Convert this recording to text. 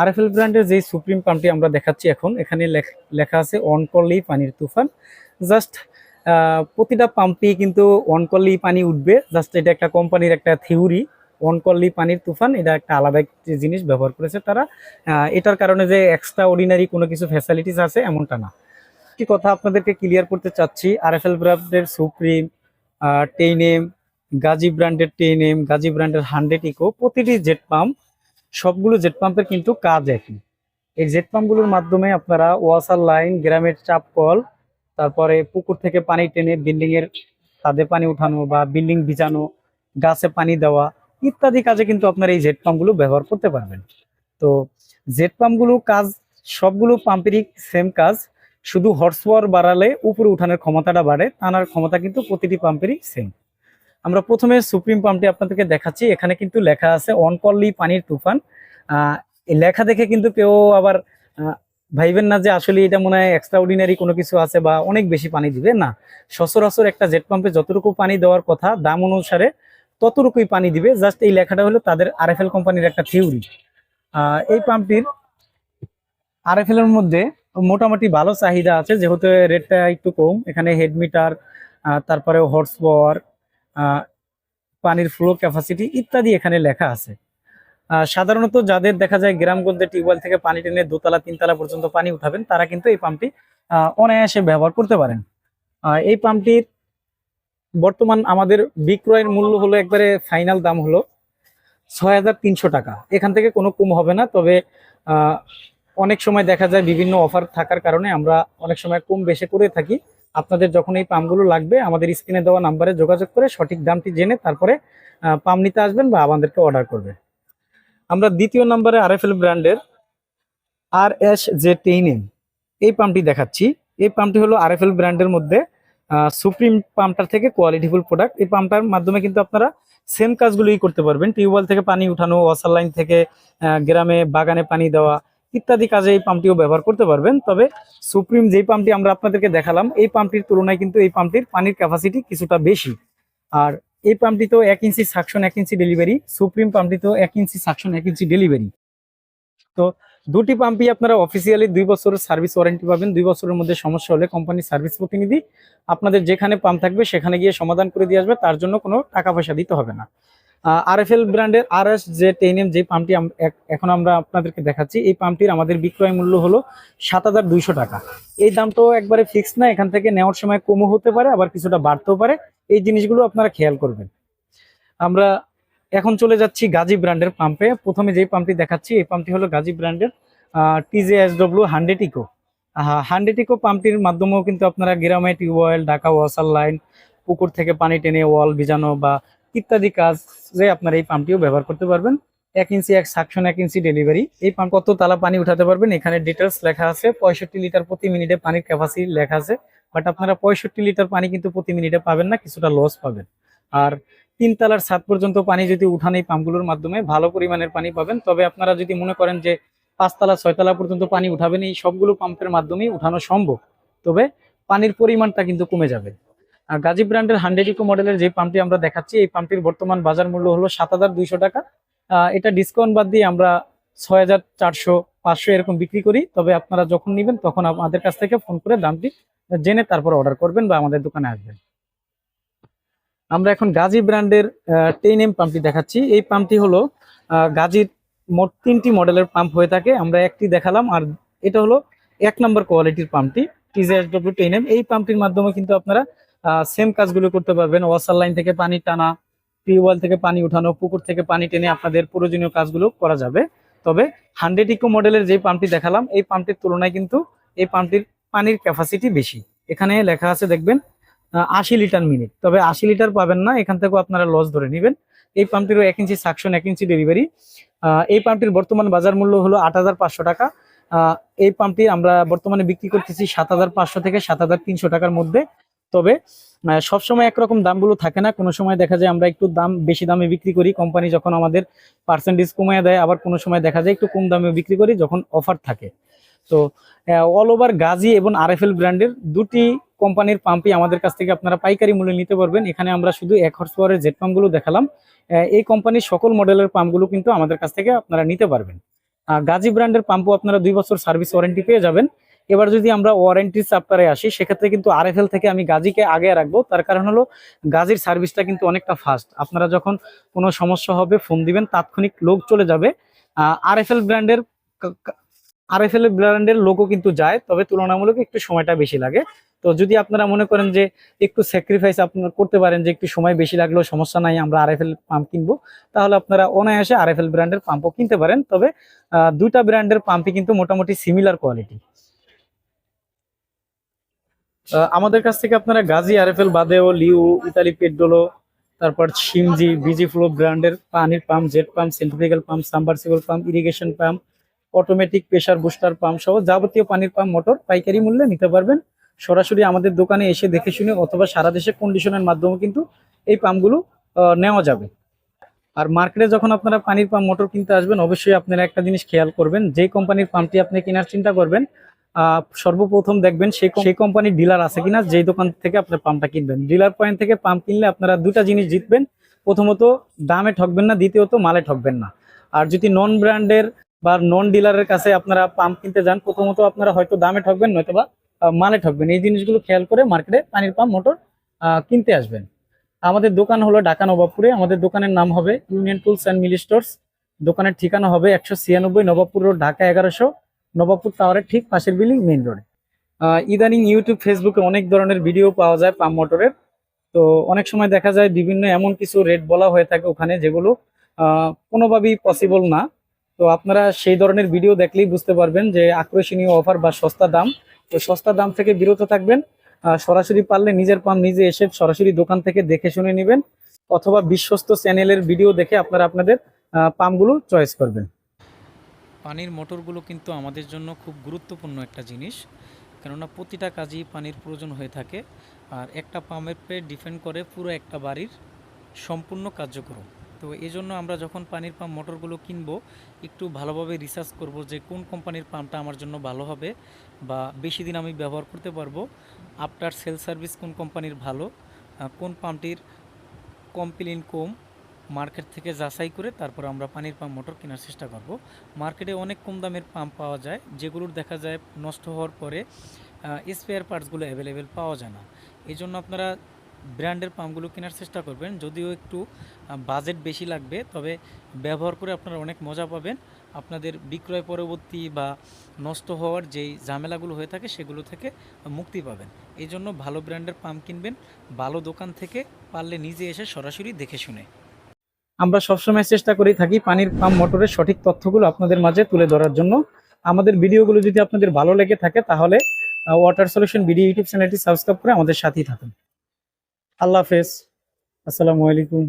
RFL ব্র্যান্ডের যে supreme পাম্পটি আমরা দেখাচ্ছি এখন, এখানে লেখ- আছে অন করলেই পানির তুফান। জাস্ট প্রতিটা পাম্পই কিন্তু অন করলেই পানি উঠবে। জাস্ট এটা একটা কোম্পানির একটা থিওরি অন করলেই পানির তুফান। এটা একটা আলাদা জিনিস ব্যবহার করেছে তারা। এটার কারণে যে এক্সট্রা অর্ডিনারি কোনো কিছু ফ্যাসিলিটিস আছে, এমনটা না। একটি কথা আপনাদেরকে ক্লিয়ার করতে চাচ্ছি, আরএফএল ব্র্যান্ডের সুপ্রিম টেইনেম গাজী ব্র্যান্ডের টেইনেম গাজী ব্র্যান্ডের হান্ড্রেড ইকো প্রতিটি জেট পাম্প সবগুলো জেট পাম্পের কিন্তু কাজ একই। এই জেট পাম্পগুলোর মাধ্যমে আপনারা ওয়াসার লাইন, গ্রামের চাপ কল, তারপরে পুকুর থেকে পানি টেনে বিল্ডিং এর ছাদে পানি উঠানো বা বিল্ডিং ভিজানো, গাছে পানি দেওয়া ইত্যাদি কাজে কিন্তু আপনার এই জেট পাম্পগুলো ব্যবহার করতে পারবেন। তো জেট পাম্পগুলো কাজ, সবগুলো পাম্পেরই সেম কাজ, শুধু হর্স পাওয়ার বাড়ালে উপরে উঠানোর ক্ষমতাটা বাড়ে, টানার ক্ষমতা কিন্তু প্রতিটি পাম্পেরই সেম আমরা প্রথমে সুপ্রিম পাম্পটি আপনাদেরকে দেখাচ্ছি। এখানে কিন্তু লেখা আছে অন করলেই পানির তুফান লেখা দেখে কিন্তু কেউ আবার ভাইবেন না যে আসলে এটা মনে হয় এক্সট্রা অর্ডিনারি কোনো কিছু আছে বা অনেক বেশি পানি দিবে। না, সচরাচর একটা জেট পাম্পে যতটুকু পানি দেওয়ার কথা, দাম অনুসারে ততটুকুই পানি দিবে। জাস্ট এই লেখাটা হলো তাদের আর আরএফএল কোম্পানির একটা থিওরি। এই পাম্পটির আরএফএল এর মধ্যে মোটামুটি ভালো চাহিদা আছে, যেহেতু রেটটা একটু কম। এখানে হেড মিটার তারপরে হর্স পাওয়ার পানির ফ্লো ক্যাপাসিটি ইত্যাদি এখানে লেখা আছে। সাধারণত যাদের দেখা যায় গ্রামগঞ্জে টিউবওয়েল থেকে পানি টেনে দোতলা, তিনতলা পর্যন্ত পানি উঠাবেন, তারা কিন্তু এই পাম্পটি অনায়াসে ব্যবহার করতে পারেন। এই পাম্পটির বর্তমান আমাদের বিক্রয়ের মূল্য হলো একবারে ফাইনাল দাম হলো ছয় হাজার তিনশো টাকা। এখান থেকে কোনো কম হবে না, তবে অনেক সময় দেখা যায় বিভিন্ন অফার থাকার কারণে আমরা অনেক সময় কম বেশি করে থাকি। আপনাদের যখন এই পাম্পগুলো লাগবে, আমাদের স্ক্রিনে দেওয়া নাম্বারে যোগাযোগ করে সঠিক দামটি জেনে তারপরে পাম্প নিতে আসবেন বা আমাদেরকে অর্ডার করবে আমরা দ্বিতীয় নম্বরে আরএফএল ব্র্যান্ডের আর এস জে টেইনেম এই পাম্পটি দেখাচ্ছি। এই পাম্পটি হলো আরএফএল ব্র্যান্ডের মধ্যে সুপ্রিম পাম্পটার থেকে কোয়ালিটিফুল প্রোডাক্ট এই পাম্পটার মাধ্যমে কিন্তু আপনারা সেম কাজগুলোই করতে পারবেন। টিউবওয়েল থেকে পানি উঠানো ওয়াসার লাইন থেকে গ্রামে বাগানে পানি দেওয়া ইত্যাদি কাজে এই পাম্পটিও ব্যবহার করতে পারবেন। তবে সুপ্রিম যেই পাম্পটি আমরা আপনাদেরকে দেখালাম, এই পাম্পটির তুলনায় কিন্তু এই পাম্পটির পানির ক্যাপাসিটি কিছুটা বেশি। আর এই পাম্পটি তো এক ইঞ্চি সাকশন এক ইঞ্চি ডেলিভারি সুপ্রিম পাম্পটি তো এক ইঞ্চি সাকশন এক ইঞ্চি ডেলিভারি তো দুটি পাম্পই আপনারা অফিসিয়ালি দুই বছরের সার্ভিস ওয়ারেন্টি পাবেন। দুই বছরের মধ্যে সমস্যা হলে কোম্পানির সার্ভিস প্রতিনিধি আপনাদের যেখানে পাম্প থাকবে, সেখানে গিয়ে সমাধান করে দিয়ে আসবে। তার জন্য কোনো টাকা পয়সা দিতে হবে না। আরএফএল ব্র্যান্ডের আর এস যে টেনএম যে পাম্পটি এখন আমরা আপনাদেরকে দেখাচ্ছি, এই পাম্পটির আমাদের বিক্রয় মূল্য হলো সাত হাজার দুইশো টাকা। এই দামটাও একবারে ফিক্স না, এখান থেকে নেওয়ার সময় কমও হতে পারে, আবার কিছুটা বাড়তেও পারে। এই জিনিসগুলো আপনারা খেয়াল করবেন। আমরা এখন চলে যাচ্ছি গাজী ব্র্যান্ডের পাম্পে। প্রথমে যেই পাম্পটি দেখাচ্ছি, এই পাম্পটি হলো গাজী ব্র্যান্ডের TJ S W hundred eco. Hundred eco পাম্পটির মাধ্যমেও কিন্তু আপনারা গ্রামে টিউবওয়েল, ঢাকা ওয়াসার লাইন, পুকুর থেকে পানি টেনে ওয়াল ভিজানো বা ইত্যাদি কাজে আপনার এই পাম্পটিও ব্যবহার করতে পারবেন। এক ইঞ্চি, এক সাকশন, এক ইঞ্চি ডেলিভারি এই পাম্প কত তালা পানি উঠাতে পারবেন? এখানে ডিটেলস লেখা আছে। পঁয়ষট্টি লিটার প্রতি মিনিটে পানির ক্যাপাসিটি লেখা আছে। বাট আপনারা পঁয়ষট্টি লিটার পানি কিন্তু প্রতি মিনিটে পাবেন না, কিছুটা লস পাবেন। আর তিন তালার সাত পর্যন্ত পানি যদি উঠান এই পাম্পগুলোর মাধ্যমে, ভালো পরিমাণের পানি পাবেন। তবে আপনারা যদি মনে করেন যে পাঁচতলা ছয়তলা পর্যন্ত পানি উঠাবেন, এই সবগুলো পাম্পের মাধ্যমেই উঠানো সম্ভব। তবে পানির পরিমাণটা কিন্তু কমে যাবে। গাজী ব্র্যান্ডের হান্ড্রেড ইকো মডেলের যে পাম্পটি আমরা দেখাচ্ছি, এই পাম্পটির বর্তমান বাজার মূল্য হলো সাত হাজার দুইশো টাকা। এটা ডিসকাউন্ট বাদ দিয়ে আমরা ছয় হাজার চারশো, পাঁচশো এরকম বিক্রি করি। তবে আপনারা যখন নেবেন তখন আমাদের কাছ থেকে ফোন করে দামটি জেনে তারপর অর্ডার করবেন বা আমাদের দোকানে আসবেন। আমরা এখন গাজী ব্র্যান্ডের টেন এম পাম্পটি দেখাচ্ছি। এই পাম্পটি হলো গাজীর মোট তিনটি মডেলের পাম্প হয়ে থাকে। আমরা একটি দেখালাম আর এটা হলো এক নম্বর কোয়ালিটির পাম্পটি টিজেএস ডব্লিউ টেন এম এই পাম্পটির মাধ্যমে কিন্তু আপনারা সেম কাজগুলো করতে পারবেন। ওয়াসার লাইন থেকে পানি টানা, টিউবওয়েল থেকে পানি উঠানো, পুকুর থেকে পানি টেনে আপনাদের প্রয়োজনীয় কাজগুলো করা যাবে। তবে হান্ড্রেড ইকো মডেলের যে পাম্পটি দেখালাম, এই পাম্পটির তুলনায় কিন্তু এই পাম্পটির পানির ক্যাপাসিটি বেশি। এখানে লেখা আছে, দেখবেন আশি লিটার মিনিট তবে আশি লিটার পাবেন না, এখান থেকেও আপনারা লস ধরে নেবেন। এই পাম্পটিরও এক ইঞ্চি সাকশন এক ইঞ্চি ডেলিভারি এই পাম্পটির বর্তমান বাজার মূল্য হলো আট হাজার পাঁচশো টাকা। এই পাম্পটি আমরা বর্তমানে বিক্রি করতেছি সাত হাজার পাঁচশো থেকে সাত হাজার তিনশো টাকার মধ্যে। তবে সবসময় একরকম দামগুলো থাকে না। কোনো সময় দেখা যায় আমরা একটু দাম, বেশি দামে বিক্রি করি। কোম্পানি যখন আমাদের পার্সেন্টেজ কমিয়ে দেয়, আবার কোনো সময় দেখা যায় একটু কম দামে বিক্রি করি যখন অফার থাকে। তো অল ওভার গাজী এবং আর আরএফএল ব্র্যান্ডের দুটি কোম্পানির পাম্পই আমাদের কাছ থেকে আপনারা পাইকারি মূল্যে নিতে পারবেন। এখানে আমরা শুধু এক হর্স পাওয়ারের জেট পাম্পগুলো দেখালাম। এই কোম্পানির সকল মডেলের পাম্পগুলো কিন্তু আমাদের কাছ থেকে আপনারা নিতে পারবেন। গাজী ব্র্যান্ডের পাম্পও আপনারা দুই বছর সার্ভিস ওয়ারেন্টি পেয়ে যাবেন। এবার যদি আমরা ওয়ারেন্টি চাপ্টারে আসি, সেক্ষেত্রে কিন্তু আরএফএল থেকে আমি গাজীকে আগে রাখব। তার কারণ হলো, গাজীর সার্ভিসটা কিন্তু অনেকটা ফাস্ট আপনারা যখন কোনো সমস্যা হবে ফোন দিবেন, তাৎক্ষণিক লোক চলে যাবে। আরএফএল ব্র্যান্ডের আর আরএফএল ব্র্যান্ডের লোকও কিন্তু যায়, তবে তুলনামূলক একটু সময়টা বেশি লাগে। তো যদি আপনারা মনে করেন যে, একটু স্যাক্রিফাইস আপনারা করতে পারেন যে, একটু সময় বেশি লাগলেও সমস্যা নাই, আমরা আরএফএল পাম্প কিনবো, তাহলে আপনারা অনায়াসে আরএফএল ব্র্যান্ডের পাম্পও কিনতে পারেন। তবে দুইটা ব্র্যান্ডের পাম্পই কিন্তু মোটামুটি সিমিলার কোয়ালিটি আমাদের কাছ থেকে আপনারা গাজী আরএফএল বাদেও লিউ, ইতালি পেট্রোলো তারপর সিমজি বিজি ফ্লো ব্র্যান্ডের পানির pump, jet pump centrifugal pump, submersible pump irrigation pump automatic pressure booster pump সহ যাবতীয় পানির পাম্প মোটর পাইকারি মূল্যে নিতে পারবেন। সরাসরি আমাদের দোকানে এসে দেখে শুনে অথবা সারা দেশে কন্ডিশনের মাধ্যমে কিন্তু এই পাম্পগুলো নেওয়া যাবে। আর মার্কেটে যখন আপনারা পানির পাম্প মোটর কিনতে আসবেন, অবশ্যই আপনারা একটা জিনিস খেয়াল করবেন যে কোম্পানির পাম্পটি আপনি কেনার চিন্তা করবেন সর্বপ্রথম দেখবেন সেই সেই কোম্পানির ডিলার আছে কিনা, যেই দোকান থেকে আপনার পাম্পটা কিনবেন। ডিলার পয়েন্ট থেকে পাম্প কিনলে আপনারা দুটা জিনিস জিতবেন। প্রথমত, দামে ঠকবেন না, দ্বিতীয়ত, মালে ঠকবেন না। আর যদি নন ব্র্যান্ডের বা নন ডিলারের কাছে আপনারা পাম্প কিনতে যান, প্রথমত আপনারা হয়তো দামে ঠকবেন নয়তো বা মালে ঠকবেন। এই জিনিসগুলো খেয়াল করে মার্কেটে পানির পাম্প, মোটর কিনতে আসবেন। আমাদের দোকান হলো ঢাকা নবাবপুরে। আমাদের দোকানের নাম হবে Union Tools and Mili Stores দোকানের ঠিকানা হবে একশো ছিয়ানব্বই নবাবপুর রোড, ঢাকা এগারোশো। নবাবপুর টাওয়ারের ঠিক পাশের বিল্ডিং মেইন রোডে। ইদানিং ইউটিউব ফেসবুকে অনেক ধরনের ভিডিও পাওয়া যায় পাম্প মোটরের। তো অনেক সময় দেখা যায় বিভিন্ন এমন কিছু রেট বলা হয়ে থাকে ওখানে যেগুলো কোনোভাবেই পসিবল না। তো আপনারা সেই ধরনের ভিডিও দেখলেই বুঝতে পারবেন যে আকর্ষণীয় অফার বা সস্তা দাম। তো সস্তা দাম থেকে বিরত থাকবেন সরাসরি পারলে নিজের পাম্প নিজে এসে সরাসরি দোকান থেকে দেখে শুনে নেবেন অথবা বিশ্বস্ত চ্যানেলের ভিডিও দেখে আপনারা আপনাদের আহ, পাম্পগুলো চয়েস করবেন। পানির মোটরগুলো কিন্তু আমাদের জন্য খুব গুরুত্বপূর্ণ একটা জিনিস। কেননা প্রতিটা কাজেই পানির প্রয়োজন হয়ে থাকে আর একটা উপরে ডিপেন্ড করে পুরো একটা বাড়ির সম্পূর্ণ কার্যক্রম। তো এই জন্য আমরা যখন পানির পাম্প মোটরগুলো কিনবো, একটু ভালোভাবে রিসার্চ করব যে কোন কোম্পানির পাম্পটা আমার জন্য ভালো হবে বা বেশি দিন আমি ব্যবহার করতে পারব আফটার সেল সার্ভিস কোন কোম্পানির ভালো কোন পাম্পটির কমপ্লেন কম মার্কেট থেকে যাচাই করে তারপর আমরা পানির পাম্প মোটর কেনার চেষ্টা করব। মার্কেটে অনেক কম দামের পাম্প পাওয়া যায়, যেগুলোর দেখা যায় নষ্ট হওয়ার পরে স্পেয়ার পার্টসগুলো অ্যাভেলেবেল পাওয়া যায় না। এই জন্য আপনারা ব্র্যান্ডের পাম্পগুলো কেনার চেষ্টা করবেন। যদিও একটু বাজেট বেশি লাগবে, তবে ব্যবহার করে আপনারা অনেক মজা পাবেন। আপনাদের বিক্রয় পরবর্তী বা নষ্ট হওয়ার যেই ঝামেলাগুলো হয়ে থাকে, সেগুলো থেকে মুক্তি পাবেন। এই জন্য ভালো ব্র্যান্ডের পাম্প কিনবেন, ভালো দোকান থেকে পারলে নিজে এসে সরাসরি দেখে শুনে। আমরা সবসময় চেষ্টা করে থাকি পানির পাম্প মোটরের সঠিক তথ্যগুলো আপনাদের মাঝে তুলে ধরার জন্য। আমাদের ভিডিওগুলো যদি আপনাদের ভালো লেগে থাকে তাহলে ওয়াটার সলিউশন ভিডিও ইউটিউব চ্যানেলটি সাবস্ক্রাইব করে আমাদের সাথেই থাকুন। আল্লাহ হাফেজ। আসসালামু আলাইকুম।